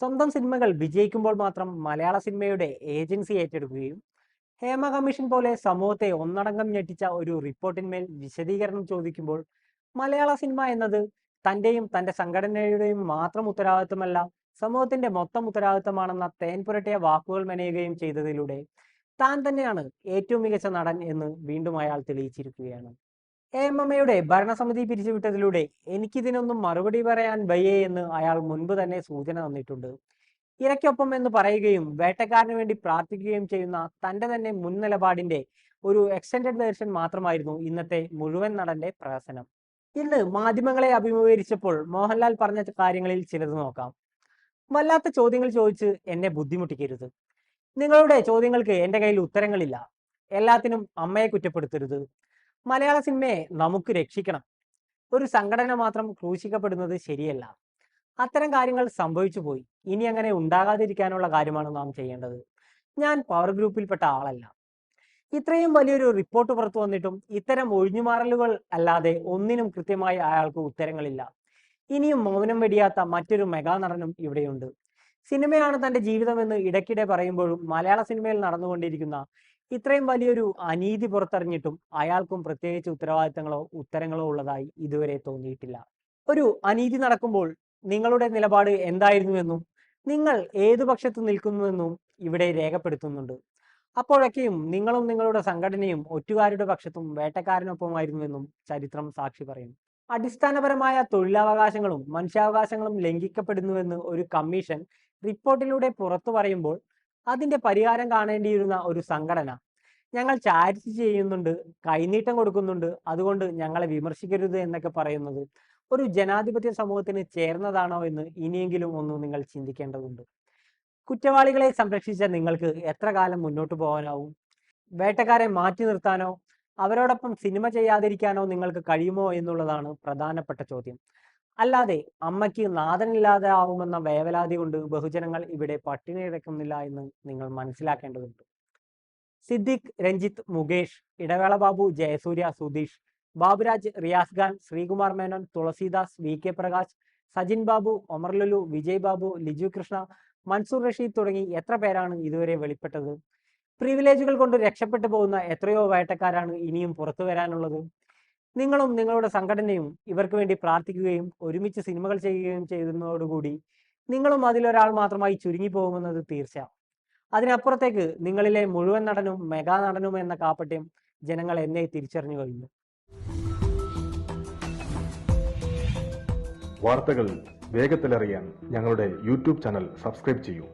സ്വന്തം സിനിമകൾ വിജയിക്കുമ്പോൾ മാത്രം മലയാള സിനിമയുടെ ഏജൻസി ഏറ്റെടുക്കുകയും ഹേമ കമ്മീഷൻ പോലെ സമൂഹത്തെ ഒന്നടങ്കം ഞെട്ടിച്ച ഒരു റിപ്പോർട്ടിന്മേൽ വിശദീകരണം ചോദിക്കുമ്പോൾ മലയാള സിനിമ എന്നത് തന്റെയും തന്റെ സംഘടനയുടെയും മാത്രം ഉത്തരവാദിത്വമല്ല സമൂഹത്തിന്റെ മൊത്തം ഉത്തരവാദിത്തമാണെന്ന തേൻ പുരട്ടിയ വാക്കുകൾ മെനയുകയും ചെയ്തതിലൂടെ താൻ തന്നെയാണ് ഏറ്റവും മികച്ച നടൻ എന്ന് വീണ്ടും അയാൾ തെളിയിച്ചിരിക്കുകയാണ്. എ എം എമ്മയുടെ ഭരണസമിതി പിരിച്ചുവിട്ടതിലൂടെ എനിക്കിതിനൊന്നും മറുപടി പറയാൻ വയ്യേ എന്ന് അയാൾ മുൻപ് തന്നെ സൂചന തന്നിട്ടുണ്ട്. ഇരയ്ക്കൊപ്പം എന്ന് പറയുകയും വേട്ടക്കാരന് വേണ്ടി പ്രാർത്ഥിക്കുകയും ചെയ്യുന്ന തന്റെ തന്നെ മുൻ നിലപാടിന്റെ ഒരു എക്സ്റ്റൻഡഡ് വേർഷൻ മാത്രമായിരുന്നു ഇന്നത്തെ മുഴുവൻ നടന്റെ പ്രഹസനം. ഇന്ന് മാധ്യമങ്ങളെ അഭിമുഖീകരിച്ചപ്പോൾ മോഹൻലാൽ പറഞ്ഞ കാര്യങ്ങളിൽ ചിലത് നോക്കാം. വല്ലാത്ത ചോദ്യങ്ങൾ ചോദിച്ച് എന്നെ ബുദ്ധിമുട്ടിക്കരുത്. നിങ്ങളുടെ ചോദ്യങ്ങൾക്ക് എന്റെ കയ്യിൽ ഉത്തരങ്ങളില്ല. എല്ലാത്തിനും അമ്മയെ കുറ്റപ്പെടുത്തരുത്. മലയാള സിനിമയെ നമുക്ക് രക്ഷിക്കണം. ഒരു സംഘടന മാത്രം ക്രൂശിക്കപ്പെടുന്നത് ശരിയല്ല. അത്തരം കാര്യങ്ങൾ സംഭവിച്ചു പോയി. ഇനി അങ്ങനെ ഉണ്ടാകാതിരിക്കാനുള്ള കാര്യമാണ് നാം ചെയ്യേണ്ടത്. ഞാൻ പവർ ഗ്രൂപ്പിൽപ്പെട്ട ആളല്ല. ഇത്രയും വലിയൊരു റിപ്പോർട്ട് പുറത്തു വന്നിട്ടും ഇത്തരം ഒഴിഞ്ഞുമാറലുകൾ അല്ലാതെ ഒന്നിനും കൃത്യമായി അയാൾക്ക് ഉത്തരങ്ങളില്ല. ഇനിയും മൗനം വെടിയാത്ത മറ്റൊരു മെഗാ നടനും ഇവിടെയുണ്ട്. സിനിമയാണ് തന്റെ ജീവിതമെന്ന് ഇടയ്ക്കിടെ പറയുമ്പോഴും മലയാള സിനിമയിൽ നടന്നുകൊണ്ടിരിക്കുന്ന ഇത്രയും വലിയൊരു അനീതി പുറത്തറിഞ്ഞിട്ടും അയാൾക്കും പ്രത്യേകിച്ച് ഉത്തരവാദിത്തങ്ങളോ ഉത്തരങ്ങളോ ഉള്ളതായി ഇതുവരെ തോന്നിയിട്ടില്ല. ഒരു അനീതി നടക്കുമ്പോൾ നിങ്ങളുടെ നിലപാട് എന്തായിരുന്നുവെന്നും നിങ്ങൾ ഏതു പക്ഷത്ത് നിൽക്കുന്നുവെന്നും ഇവിടെ രേഖപ്പെടുത്തുന്നുണ്ട്. അപ്പോഴൊക്കെയും നിങ്ങളും നിങ്ങളുടെ സംഘടനയും ഒറ്റുകാരുടെ പക്ഷത്തും വേട്ടക്കാരനൊപ്പമായിരുന്നുവെന്നും ചരിത്രം സാക്ഷി പറയും. അടിസ്ഥാനപരമായ തൊഴിലവകാശങ്ങളും മനുഷ്യാവകാശങ്ങളും ലംഘിക്കപ്പെടുന്നുവെന്ന് ഒരു കമ്മീഷൻ റിപ്പോർട്ടിലൂടെ പുറത്തു പറയുമ്പോൾ അതിന്റെ പരിഹാരം കാണേണ്ടിയിരുന്ന ഒരു സംഘടന. ഞങ്ങൾ ചാരിറ്റി ചെയ്യുന്നുണ്ട് കൈനീട്ടം കൊടുക്കുന്നുണ്ട്. അതുകൊണ്ട് ഞങ്ങളെ വിമർശിക്കരുത് എന്നൊക്കെ പറയുന്നത് ഒരു ജനാധിപത്യ സമൂഹത്തിന് ചേർന്നതാണോ എന്ന് ഇനിയെങ്കിലും ഒന്ന് നിങ്ങൾ ചിന്തിക്കേണ്ടതുണ്ട്. കുറ്റവാളികളെ സംരക്ഷിച്ച നിങ്ങൾക്ക് എത്ര കാലം മുന്നോട്ട് പോകാനാവും? വേട്ടക്കാരെ മാറ്റി നിർത്താനോ? അവരോടൊപ്പം സിനിമ ചെയ്യാതിരിക്കാനോ നിങ്ങൾക്ക് കഴിയുമോ എന്നുള്ളതാണ് പ്രധാനപ്പെട്ട ചോദ്യം. അല്ലാതെ അമ്മയ്ക്ക് നാഥനില്ലാതെ ആവുമെന്ന വേവലാതി കൊണ്ട് ബഹുജനങ്ങൾ ഇവിടെ പട്ടിണി കിടക്കുന്നില്ല എന്ന് നിങ്ങൾ മനസ്സിലാക്കേണ്ടതുണ്ട്. സിദ്ദിഖ് രഞ്ജിത്ത് മുകേഷ് ഇടവേള ബാബു ജയസൂര്യ സുധീഷ് ബാബുരാജ് റിയാസ് ഖാൻ ശ്രീകുമാർ മേനോൻ തുളസീദാസ് വി കെ പ്രകാശ് സജിൻ ബാബു ഒമർ ലുലു വിജയ് ബാബു ലിജു കൃഷ്ണ മൻസൂർ റഷീദ് തുടങ്ങി എത്ര പേരാണ് ഇതുവരെ വെളിപ്പെട്ടത്? പ്രിവിലേജുകൾ കൊണ്ട് രക്ഷപ്പെട്ടു പോകുന്ന എത്രയോ വേട്ടക്കാരാണ് ഇനിയും പുറത്തു വരാനുള്ളത്. നിങ്ങളും നിങ്ങളുടെ സംഘടനയും ഇവർക്ക് വേണ്ടി പ്രാർത്ഥിക്കുകയും ഒരുമിച്ച് സിനിമകൾ ചെയ്യുകയും ചെയ്യുന്നതോടുകൂടി നിങ്ങളും അതിലൊരാൾ മാത്രമായി ചുരുങ്ങി പോകുമെന്നത് തീർച്ച. അതിനപ്പുറത്തേക്ക് നിങ്ങളിലെ മുഴുവൻ നടനും മെഗാ നടനും എന്ന കാപ്പട്യം ജനങ്ങൾ എന്നെ തിരിച്ചറിഞ്ഞു കഴിഞ്ഞു. വാർത്തകൾ വേഗത്തിലറിയാൻ ഞങ്ങളുടെ യൂട്യൂബ് ചാനൽ സബ്സ്ക്രൈബ് ചെയ്യൂ.